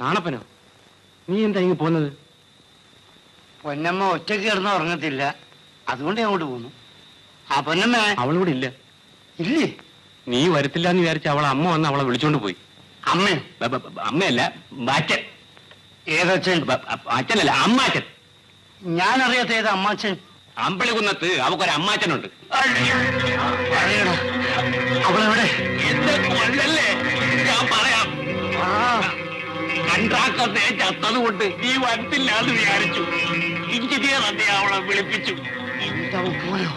നാണപ്പനോ നീ എന്താ ഇങ്ങ് പോന്നത്? പൊന്നമ്മ ഒറ്റയ്ക്ക് കിടന്ന് ഉറങ്ങത്തില്ല. അതുകൊണ്ട് ഞാൻ അങ്ങോട്ട് പോന്നു. ആ പൊന്നമ്മ. അവളിവിടെ ഇല്ല. ഇല്ലേ? നീ വരത്തില്ല എന്ന് വിചാരിച്ച അവളെ അമ്മ വന്ന് അവളെ വിളിച്ചോണ്ട് പോയി. അമ്മയോ? അമ്മയല്ല അച്ഛൻ ഏതച്ഛൻ? അച്ഛനല്ല അമ്മാച്ചൻ. ഞാൻ അറിയാത്ത ഏത് അമ്മാച്ചൻ? അമ്പളികുന്നത്ത് അവക്കൊരു അമ്മാച്ചനുണ്ട് അവളെവിടെ? കൺട്രാക്ടറിനെ ചത്തത് കൊണ്ട് നീ വരത്തില്ല എന്ന് വിചാരിച്ചു. എഞ്ചിനീയർ അതെ അവളെ വിളിപ്പിച്ചു. പോയോ?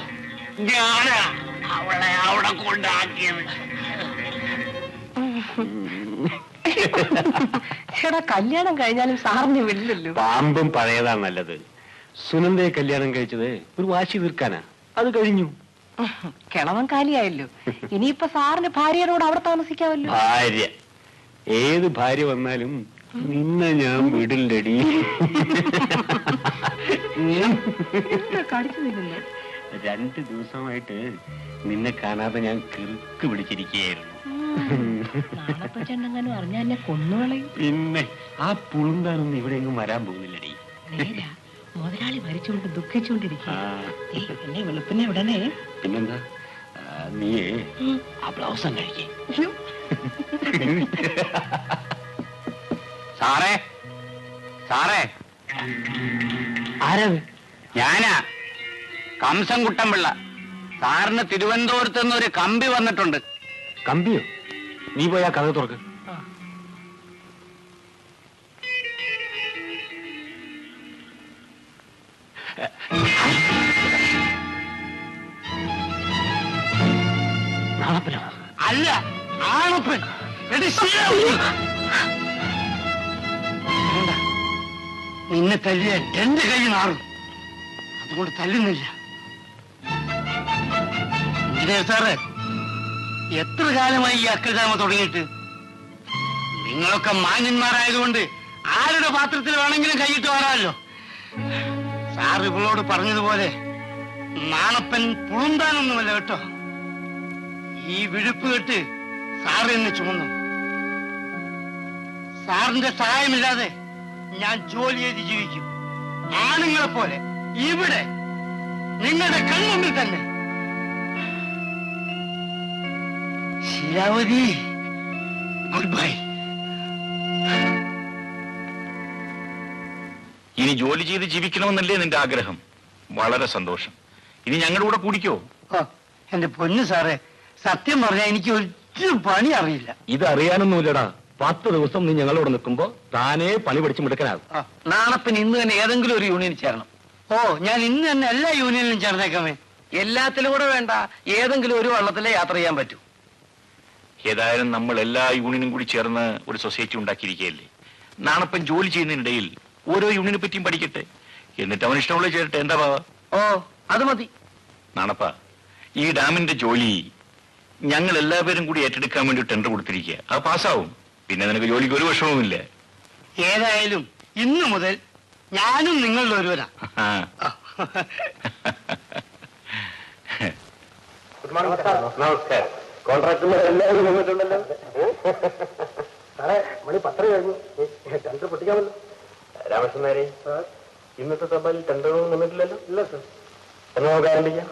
ഞാനാ അവളെ അവിടെ കൊണ്ടാക്കിയത്. എടാ കല്യാണം കഴിഞ്ഞാലും സാറിന് വിടില്ലല്ലോ. പാമ്പും പഴയതാ നല്ലത്. സുനന്ദയെ കല്യാണം കഴിച്ചത് ഒരു വാശി തീർക്കാനാ. അത് കഴിഞ്ഞു. കിളവൻ കാലിയായല്ലോ. ഇനിയിപ്പൊ സാറിന് ഭാര്യയോട് അവിടെ താമസിക്കാവല്ലോ ഭാര്യ. ഏത് ഭാര്യ വന്നാലും നിന്നെ ഞാൻ വിടില്ലടി. രണ്ട് ദിവസമായിട്ട് നിന്നെ കാണാതെ ഞാൻ കിറുക്ക് പിടിച്ചിരിക്കുകയായിരുന്നു. പിന്നെ ആ പുളുന്താനൊന്നും ഇവിടെ എങ്ങും വരാൻ പോകുന്നില്ലടി. മുതലാളി മരിച്ചുകൊണ്ട് ദുഃഖിച്ചുകൊണ്ടിരിക്കുക വെളുപ്പിനെ ഉടനെ പിന്നെന്താ? നീയേ ആ ബ്ലൗസ് കഴിക്കേ സാറേ? സാറേ? ആരത്? ഞാനാ. കംസം പിള്ള സാറിന് തിരുവനന്തപുരത്ത് നിന്ന് ഒരു കമ്പി വന്നിട്ടുണ്ട്. കമ്പിയോ? നീ പോയാ കഥ തുറക്ക്. അല്ല ആണപ്പൻ. നിന്നെ തല്ലിയ എന്റെ കൈ നാറും. അതുകൊണ്ട് തല്ലുന്നില്ല. സാറ് എത്ര കാലമായി ഈ അക്രജാമ തുടങ്ങിയിട്ട്? നിങ്ങളൊക്കെ മാന്യന്മാരായതുകൊണ്ട് ആരുടെ പാത്രത്തിൽ വേണമെങ്കിലും കൈയിട്ട് വരാമല്ലോ. സാർ ഇവളോട് പറഞ്ഞതുപോലെ നാണപ്പൻ പുളുന്താനൊന്നുമല്ല കേട്ടോ. ഈ വിഴുപ്പ് കെട്ട് സാറ് ചുമന്നു. സാറിന്റെ സഹായമില്ലാതെ ഞാൻ ജോലി ചെയ്ത് ജീവിക്കും. ആണുങ്ങളെ പോലെ ഇവിടെ നിങ്ങളുടെ കൺമുമ്പിൽ തന്നെ. ശിലാവതി ഗുഡ് ബൈ ഇനി ജോലി ചെയ്ത് ജീവിക്കണമെന്നല്ലേ നിന്റെ ആഗ്രഹം? വളരെ സന്തോഷം. ഇനി ഞങ്ങളുടെ കൂടെ കൂടിക്കോ? എന്റെ പൊന്നു സാറേ സത്യം പറഞ്ഞാൽ എനിക്ക് ഒരു പണി അറിയില്ല. ഇത് അറിയാനൊന്നുമില്ലടാ പത്ത് ദിവസം നീ ഞങ്ങളോട് നിൽക്കുമ്പോ താനേ പണി പഠിച്ച് മിടുക്കനാകും. നാണപ്പിന് ഇന്ന് തന്നെ ഏതെങ്കിലും ഒരു യൂണിയൻ ചേരണം. ഓ ഞാൻ ഇന്ന് തന്നെ എല്ലാ യൂണിയനിലും ചേർന്നേക്കാമേ. എല്ലാത്തിലും കൂടെ വേണ്ട ഏതെങ്കിലും ഒരു വള്ളത്തിലെ യാത്ര ചെയ്യാൻ പറ്റൂ. ഏതായാലും നമ്മൾ എല്ലാ യൂണിയനും കൂടി ചേർന്ന് ഒരു സൊസൈറ്റി ഉണ്ടാക്കിയിരിക്കുകയല്ലേ? നാണപ്പൻ ജോലി ചെയ്യുന്നതിനിടയിൽ ഓരോ യൂണിയനെ പറ്റിയും പഠിക്കട്ടെ. എന്നിട്ട് അവൻ ഇഷ്ടമുള്ള ചേരട്ടെ. എന്താ ബാവ ഓ അത് മതി. നാണപ്പ ഈ ഡാമിന്റെ ജോലി ഞങ്ങൾ എല്ലാവരും കൂടി ഏറ്റെടുക്കാൻ വേണ്ടി ടെൻഡർ കൊടുത്തിരിക്കുക. അത് പാസ്സാവും. പിന്നെ നിനക്ക് ജോലിക്ക് ഒരു വിഷമവുമില്ല? ഏതായാലും ഇന്നു മുതൽ ഞാനും നിങ്ങളുടെ ഒരുവനാ. ആ. നമസ്കാരം. കോൺട്രാക്ടർമാർ എല്ലാവരും വന്നിട്ടുണ്ടല്ലോ. സാറേ മണി പത്ര കഴിഞ്ഞു. ടെൻഡർ പൊട്ടിക്കാമല്ലോ. രാമകൃഷ്ണൻ നേരെ ഇന്നത്തെ തപാലിൽ ടെൻഡറൊന്നും വന്നിട്ടില്ലല്ലോ. ഇല്ല സർ. എന്നാ നമുക്ക് ആരംഭിക്കാം?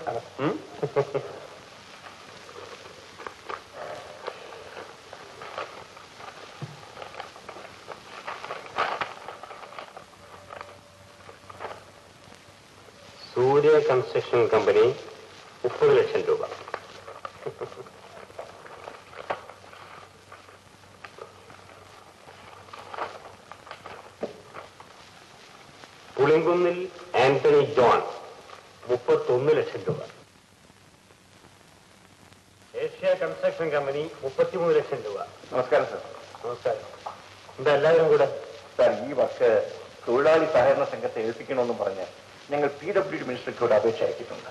കൺസ്ട്രക്ഷൻ കമ്പനി മുപ്പത് ലക്ഷം രൂപ. പുളിങ്കുന്നിൽ ആന്റണി ജോൺ മുപ്പത്തൊന്ന് ലക്ഷം രൂപ. ഏഷ്യ കൺസ്ട്രക്ഷൻ കമ്പനി മുപ്പത്തിമൂന്ന് ലക്ഷം രൂപ. നമസ്കാരം സർ. നമസ്കാരം. എന്താ എല്ലാവരും കൂടെ? സാർ ഈ വർക്ക് തൊഴിലാളി സഹകരണ സംഘത്തെ ഏൽപ്പിക്കണമെന്ന് പറഞ്ഞ് ഞങ്ങൾ പി ഡബ്ല്യു ഡി മിനിസ്റ്റർക്ക് ഒരു അപേക്ഷ അയച്ചിട്ടുണ്ട്.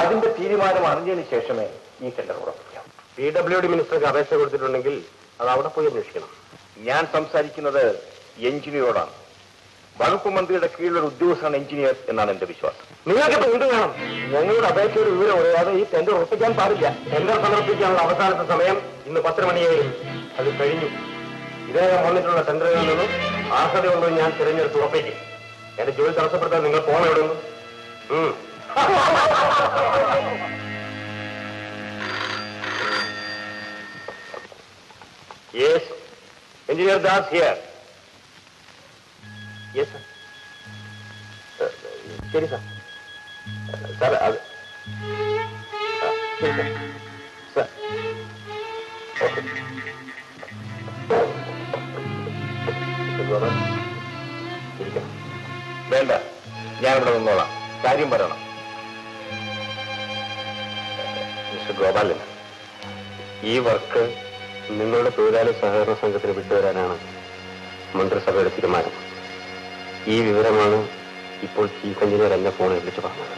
അതിന്റെ തീരുമാനം അറിഞ്ഞതിന് ശേഷമേ ഈ ടെൻഡർ ഉറപ്പിക്കാം. പി ഡബ്ല്യു ഡി മിനിസ്റ്റർക്ക് അപേക്ഷ കൊടുത്തിട്ടുണ്ടെങ്കിൽ അത് അവിടെ പോയി അന്വേഷിക്കണം. ഞാൻ സംസാരിക്കുന്നത് എഞ്ചിനീയറോടാണ്. വകുപ്പ് മന്ത്രിയുടെ കീഴിലുള്ള ഉദ്യോഗസ്ഥനാണ് എഞ്ചിനീയർ എന്നാണ് എന്റെ വിശ്വാസം. നിങ്ങൾക്ക് എന്ത് വേണം? ഞങ്ങളുടെ അപേക്ഷയുടെ വിവരം അറിയാതെ ഈ ടെൻഡർ ഉറപ്പിക്കാൻ പാടില്ല. ടെൻഡർ സമർപ്പിക്കാനുള്ള അവസാനത്തെ സമയം ഇന്ന് പത്ത് മണിയായി. അത് കഴിഞ്ഞു. ഇതേ വന്നിട്ടുള്ള ടെൻഡറുകളിൽ നിന്നും അർഹതയുള്ളത് ഞാൻ തിരഞ്ഞെടുത്ത് ഉറപ്പിക്കും. എന്റെ ജോലി തടസ്സപ്പെടുത്താൻ നിങ്ങൾ പോകണം എവിടെ? Yes engineer Das here yes. Uh, ശരി സാർ സാർ അത് ശരി സാർ സാർ ഓക്കെ വേണ്ട ഞാനിവിടെ നിന്നോളാം. കാര്യം പറയണം. മിസ്റ്റർ ഗോപാലൻ ഈ വർക്ക് നിങ്ങളുടെ തൊഴിലാളി സഹകരണ സംഘത്തിന് വിട്ടുവരാനാണ് മന്ത്രിസഭയുടെ തീരുമാനം. ഈ വിവരമാണ് ഇപ്പോൾ ചീഫ് എഞ്ചിനീയർ എന്നെ ഫോണിൽ വിളിച്ചു പറഞ്ഞത്.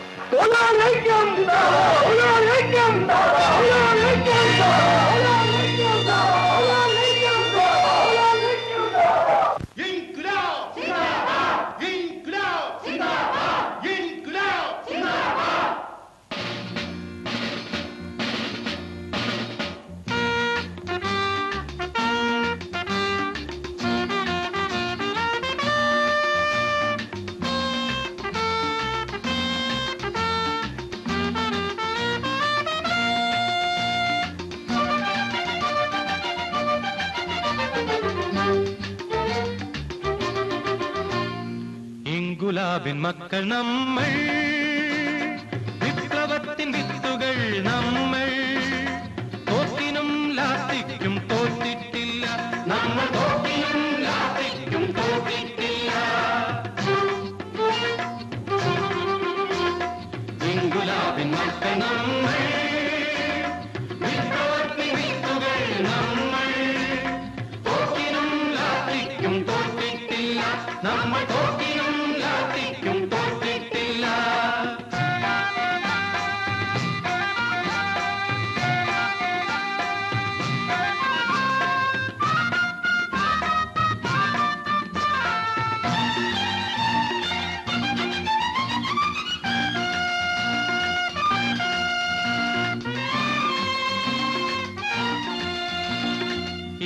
ഇങ്കുലാബിൻ മക്കൾ നമ്മൾ. വിപ്ലവത്തിൻ വിത്തുകൾ നമ്മൾ. തോക്കിനും ലാത്തിക്കും തോറ്റിട്ടില്ല. നമ്മൾ നമ്മൾ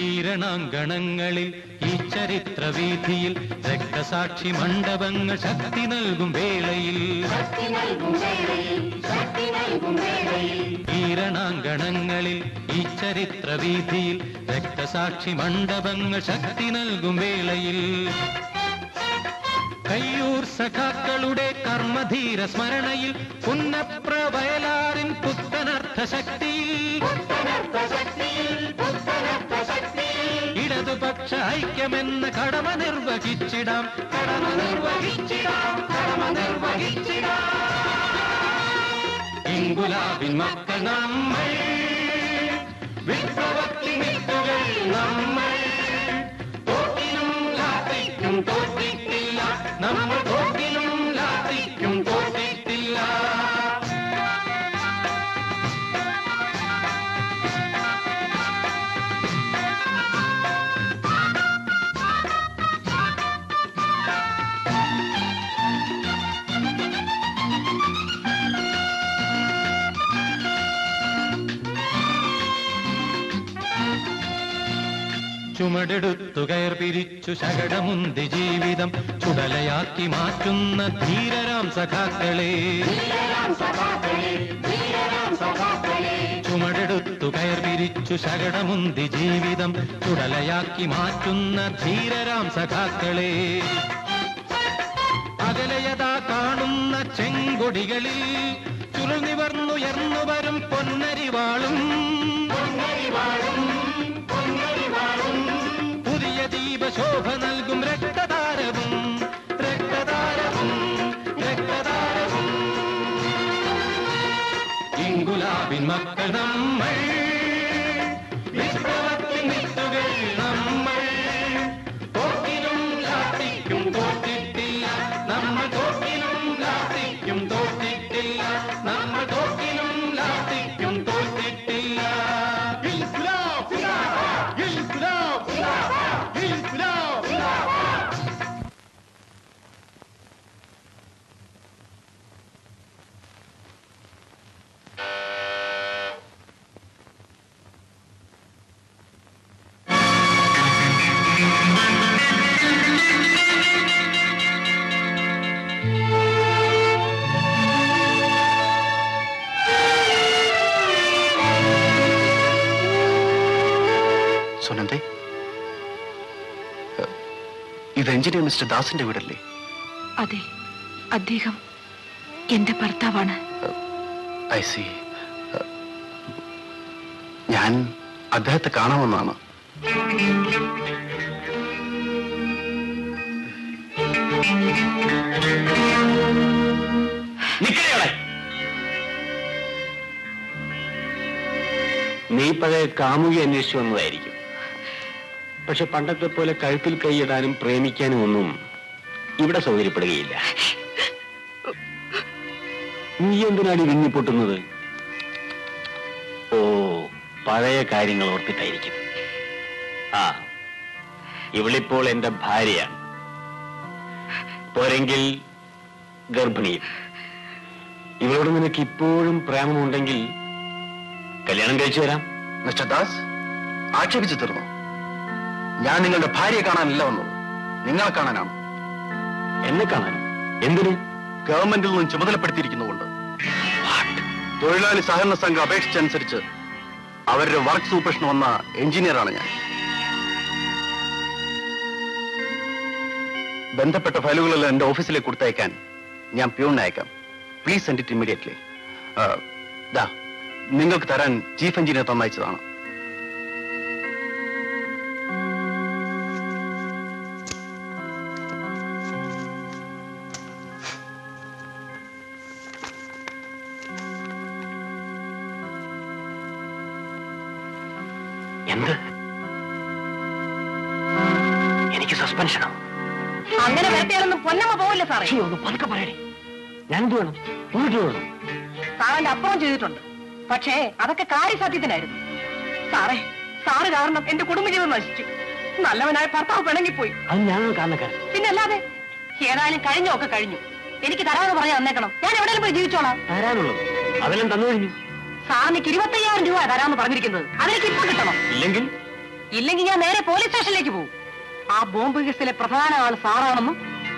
ഈരണാങ്കണങ്ങളിൽ ഈ ചരിത്ര വീഥിയിൽ രക്തസാക്ഷി മണ്ഡപങ്ങൾ ശക്തി നൽകും വേളയിൽ. ഈരണാങ്കണങ്ങളിൽ ഈ ചരിത്ര വീഥിയിൽ രക്തസാക്ഷി മണ്ഡപങ്ങൾ ശക്തി നൽകും വേളയിൽ. കയ്യൂർ സഖാക്കളുടെ കർമ്മധീര സ്മരണയിൽ പുന്നപ്ര വയലാറിൻ പുത്തനർത്ഥ ശക്തിയിൽ ഇടതുപക്ഷ ഐക്യമെന്ന കടമ നിർവഹിച്ചിടാം. കടമ നിർവഹിച്ചിടാം കടമ നിർവഹിച്ചിടാം. ഇങ്കുലാബിൻ മക്കൾ നമ്മൾ വിപ്ലവത്തിൽ നമ്മൾ. ചുമടെടുത്തു കയർ പിരിച്ചു ശകടമുന്തി ജീവിതം ചുടലയാക്കി മാറ്റുന്ന ധീരരാം സഖാക്കളെ. ചുമടെടുത്തു കയർ പിരിച്ചു ശകടമുന്തി ജീവിതം ചുടലയാക്കി മാറ്റുന്ന ധീരരാം സഖാക്കളെ. അകലയതാ കാണുന്ന ചെങ്കൊടികളിൽ ചുരുൾ വരും പൊന്നരിവാളും. പുതിയ ദീപശോഭ നൽകും രക്തതാരവും. രക്തതാരവും രക്തതാരവും. ഇങ്കുലാബിൻ മക്കൾ നമ്മൾ എഞ്ചിനീയർ മിസ്റ്റർ ദാസിന്റെ വീടല്ലേ? അതെ അദ്ദേഹം എന്റെ ഭർത്താവാണ്. ഐ സി ഞാൻ അദ്ദേഹത്തെ കാണാമെന്നാണ്. നീ പഴയ കാമുകി അന്വേഷിച്ചു വന്നതായിരിക്കും. പക്ഷെ പണ്ടത്തെ പോലെ കഴുത്തിൽ കൈയിടാനും പ്രേമിക്കാനും ഒന്നും ഇവിടെ സൗകര്യപ്പെടുകയില്ല. നീ എന്തിനാണ് വിങ്ങിപ്പൊട്ടുന്നത് ഓ പഴയ കാര്യങ്ങൾ ഓർത്തിട്ടായിരിക്കും. ആ ഇവളിപ്പോൾ എന്റെ ഭാര്യയാണ്. പോരെങ്കിൽ ഗർഭിണിയും ഇവളോട് നിനക്ക് ഇപ്പോഴും പ്രേമമുണ്ടെങ്കിൽ കല്യാണം കഴിച്ചു തരാം. മിസ്റ്റർ ദാസ് ആക്ഷേപിച്ചു തീർന്നു? ഞാൻ നിങ്ങളുടെ ഭാര്യയെ കാണാനല്ല വന്നത്. നിങ്ങളെ കാണാനാണ്. എന്നെ കാണാനും? എന്തിന്? ഗവൺമെന്റിൽ നിന്നും ചുമതലപ്പെടുത്തിയിരിക്കുന്നുകൊണ്ട് തൊഴിലാളി സഹകരണ സംഘം അപേക്ഷിച്ചനുസരിച്ച് അവരുടെ വർക്ക് സൂപ്പർഷൻ വന്ന എഞ്ചിനീയറാണ് ഞാൻ. ബന്ധപ്പെട്ട ഫയലുകളെല്ലാം എന്റെ ഓഫീസിലേക്ക് കൊടുത്തയക്കാൻ ഞാൻ പ്യൂണിനെ അയക്കാം. പ്ലീസ് സെൻഡ് ഇറ്റ് ഇമ്മീഡിയറ്റ്ലി ദാ നിങ്ങൾക്ക് തരാൻ ചീഫ് എഞ്ചിനീയർ തന്നയച്ചതാണ്. എന്ത്? എനിക്ക് സസ്പെൻഷനോ അങ്ങനെ വരട്ടിയാലൊന്നും പൊന്നമ്മ പോവില്ല സാറേ. ഒന്ന് പതുക്കെ പറയണേ ഞാൻ എന്ത് വേണം ഇങ്ങോട്ട് വേണം. സാറിന്റെ അപ്പുറം ചെയ്തിട്ടുണ്ട്. പക്ഷേ അതൊക്കെ കാര്യസാധ്യത്തിനായിരുന്നു. സാറേ സാറ് കാരണം എന്റെ കുടുംബജീവിതം നശിച്ചു. നല്ലവനായ ഭർത്താവ് പിണങ്ങിപ്പോയി. അത് ഞാൻ കാരണക്കാരൻ. പിന്നെ അല്ലാതെ ഏതായാലും കഴിഞ്ഞൊക്കെ കഴിഞ്ഞു. എനിക്ക് തരാമെന്ന് പറഞ്ഞാൽ തന്നേക്കണം. ഞാൻ എവിടെയെങ്കിലും പോയി ജീവിച്ചോളാം. തരാനുള്ളത്. അതെല്ലാം തന്നു കഴിഞ്ഞു. സാറിന് ഇരുപത്തയ്യായിരം രൂപ തരാമെന്ന് പറഞ്ഞിരിക്കുന്നത്. അതിലേക്ക് ഇപ്പൊ കിട്ടണം. ഇല്ലെങ്കിൽ? ഇല്ലെങ്കിൽ ഞാൻ നേരെ പോലീസ് സ്റ്റേഷനിലേക്ക് പോകും. ആ ബോംബ് കേസിലെ പ്രധാന ആൾ സാറാണെന്നും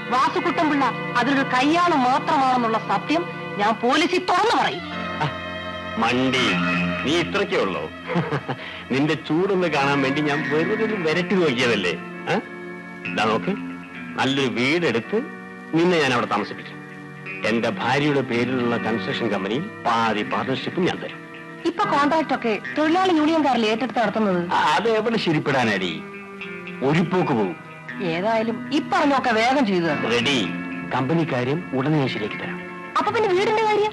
വാസുക്കുട്ടൻപിള്ള അതിലൊരു കയ്യാൾ മാത്രമാണെന്നുള്ള സത്യം ഞാൻ പോലീസിൽ തുറന്നു പറയും. മണ്ടി. നീ ഇത്രയ്ക്കേ ഉള്ളോ? നിന്റെ ചൂടൊന്ന് കാണാൻ വേണ്ടി ഞാൻ വെറുതെ വരട്ടി നോക്കിയതല്ലേ? നോക്കി നോക്ക്. നല്ലൊരു വീടെടുത്ത് നിന്നെ ഞാൻ അവിടെ താമസിപ്പിക്കും. എന്റെ ഭാര്യയുടെ പേരിലുള്ള കൺസ്ട്രക്ഷൻ കമ്പനിയിൽ പാതി പാർട്ണർഷിപ്പ് ഞാൻ തരും. ഇപ്പൊ കോൺട്രാക്ട് ഒക്കെ തൊഴിലാളി യൂണിയൻകാരിൽ ഏറ്റെടുത്ത് നടത്തുന്നത്? അത് എവിടെ ശരിപ്പെടാനടി? ഒരു പോക്ക് പോകും ഏതായാലും ഇപ്പറഞ്ഞൊക്കെ വേഗം ചെയ്തു റെഡി കമ്പനി കാര്യം ഉടനെ ഞാൻ ശരിയാക്കി തരാം. അപ്പൊ പിന്നെ വീടിന്റെ കാര്യം?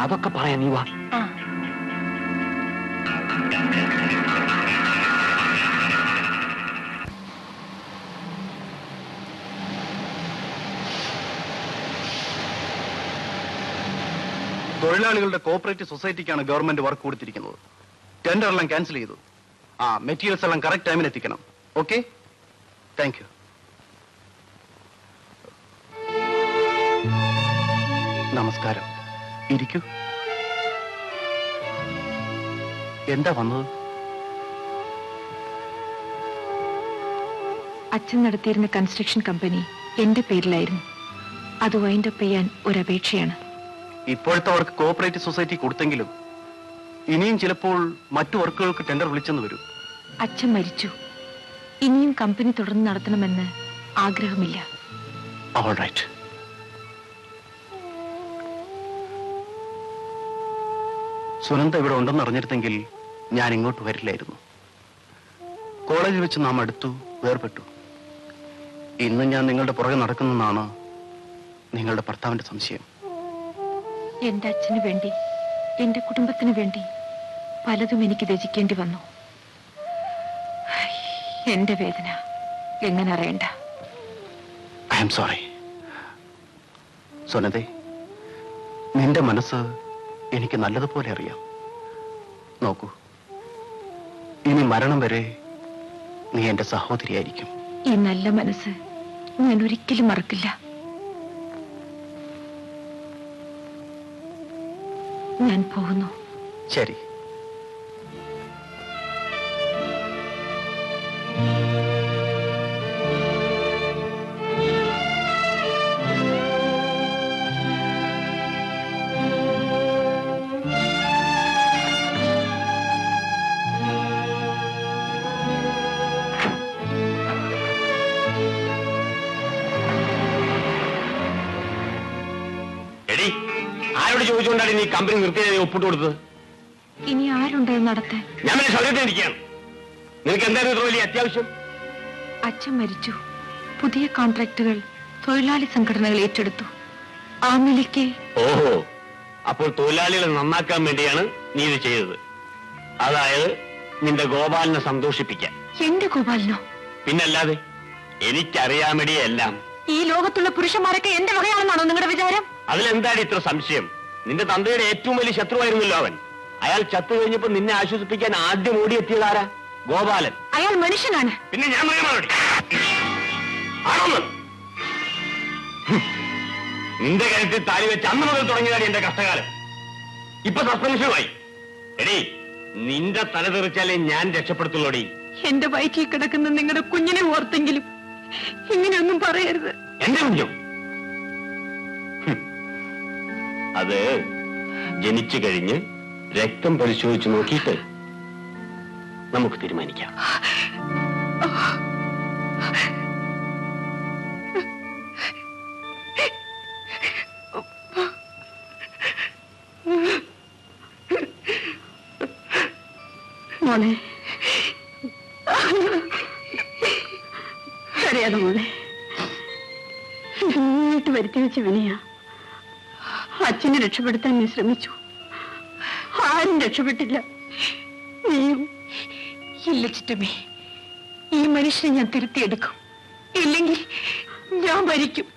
അതൊക്കെ പറയാം നീ വാ. തൊഴിലാളികളുടെ കോപ്പറേറ്റീവ് സൊസൈറ്റിക്കാണ് ഗവൺമെന്റ് വർക്ക് കൊടുത്തിരിക്കുന്നത്. ടെൻഡർ എല്ലാം ക്യാൻസൽ ചെയ്തു. ആ മെറ്റീരിയൽസ് എല്ലാം കറക്റ്റ് ടൈമിൽ എത്തിക്കണം. ഓക്കെ താങ്ക് യു നമസ്കാരം. ഇരിക്കൂ. എന്താ വന്നത്? അച്ഛൻ നടത്തിയിരുന്ന കൺസ്ട്രക്ഷൻ കമ്പനി എന്റെ പേരിലായിരുന്നു. അത് വൈൻഡപ്പ് ചെയ്യാൻ ഒരു അപേക്ഷയാണ്. ഇപ്പോഴത്തെ വർക്ക് കോപ്പറേറ്റീവ് സൊസൈറ്റി കൊടുത്തെങ്കിലും ഇനിയും ചിലപ്പോൾ മറ്റു വർക്കുകൾക്ക് ടെൻഡർ വിളിച്ചെന്ന് വരും. അച്ഛൻ മരിച്ചു. ഇനിയും കമ്പനി തുടർന്ന് നടത്തണമെന്ന് ആഗ്രഹമില്ല. ഓൾറൈറ്റ് സുനന്ദ ഇവിടെ ഉണ്ടെന്ന് അറിഞ്ഞിരുന്നെങ്കിൽ ഞാൻ ഇങ്ങോട്ട് വരില്ലായിരുന്നു. കോളേജിൽ വെച്ച് നാം അടുത്തു വേർപെട്ടു. ഇന്ന് ഞാൻ നിങ്ങളുടെ പുറകെ നടക്കുന്നെന്നാണ് നിങ്ങളുടെ ഭർത്താവിന്റെ സംശയം. എന്റെ അച്ഛന് വേണ്ടി എന്റെ കുടുംബത്തിന് വേണ്ടി പലതും എനിക്ക് രചിക്കേണ്ടി വന്നു. എന്റെ വേദന എങ്ങനെ അറിയണ്ട? ഐ എം സോറി സുനതേ നിന്റെ മനസ്സ് എനിക്ക് നല്ലതുപോലെ അറിയാം. നോക്കൂ ഇനി മരണം വരെ നീ എന്റെ സഹോദരിയായിരിക്കും. ഈ നല്ല മനസ്സ് ഞാൻ ഒരിക്കലും മറക്കില്ല. ഞാൻ പോകുന്നു ശരി Thank you. കമ്പനി നിർത്തിയായി ഒപ്പിട്ട് കൊടുത്തത്? ഇനി ആരുണ്ട് നടത്താൻ? ഞാൻ പിന്നെ സൗകര്യത്തിൽ നിനക്ക് എന്തായിരുന്നു ഇത്ര വലിയ അത്യാവശ്യം? അച്ഛൻ മരിച്ചു. പുതിയ കോൺട്രാക്ടുകൾ തൊഴിലാളി സംഘടനകൾ ഏറ്റെടുത്തു. ആ നിലയ്ക്ക് ഓഹോ. അപ്പോൾ തൊഴിലാളികളെ നന്നാക്കാൻ വേണ്ടിയാണ് നീ ഇത് ചെയ്തത്. അതായത് നിന്റെ ഗോപാലിനെ സന്തോഷിപ്പിക്കാൻ. എന്റെ ഗോപാലിനോ? പിന്നല്ലാതെ എനിക്കറിയാമടിയെ എല്ലാം. ഈ ലോകത്തുള്ള പുരുഷന്മാരൊക്കെ എന്റെ വകയാണെന്നാണോ നിങ്ങളുടെ വിചാരം? അതിലെന്താണ് ഇത്ര സംശയം? നിന്റെ തന്തയുടെ ഏറ്റവും വലിയ ശത്രുവായിരുന്നല്ലോ അവൻ. അയാൾ ചത്തു കഴിഞ്ഞപ്പോ നിന്നെ ആശ്വസിപ്പിക്കാൻ ആദ്യം ഓടിയെത്തിയതാരാ ഗോപാലൻ. അയാൾ മനുഷ്യനാണ്. പിന്നെ ഞാൻ ആണോന്ന്. നിന്റെ കാര്യത്തിൽ താലി വെച്ച് അന്ന് മുതൽ തുടങ്ങിയതാണ് എന്റെ കഷ്ടകാലം. ഇപ്പൊ സസ്പെൻഷനുമായി. എടീ നിന്റെ തല തെറിച്ചാലേ ഞാൻ രക്ഷപ്പെടുത്തുള്ളൂടി. എന്റെ വയറ്റിൽ കിടക്കുന്ന നിങ്ങളുടെ കുഞ്ഞിനെ ഓർത്തെങ്കിലും ഇങ്ങനെയൊന്നും പറയരുത്. എന്റെ കുഞ്ഞു? അത് ജനിച്ചു കഴിഞ്ഞ് രക്തം പരിശോധിച്ച് നോക്കിയിട്ട് നമുക്ക് തീരുമാനിക്കാം. മോളെ മോനെ. മോളെ വീട്ട് വരുത്തി വെച്ച വിനയാ. അച്ഛനെ രക്ഷപ്പെടുത്താൻ നീ ശ്രമിച്ചു. ആരും രക്ഷപ്പെട്ടില്ല. നീയും. ഇല്ല ചിറ്റമ്മേ ഈ മനുഷ്യനെ ഞാൻ തിരുത്തിയെടുക്കും. ഇല്ലെങ്കിൽ ഞാൻ മരിക്കും.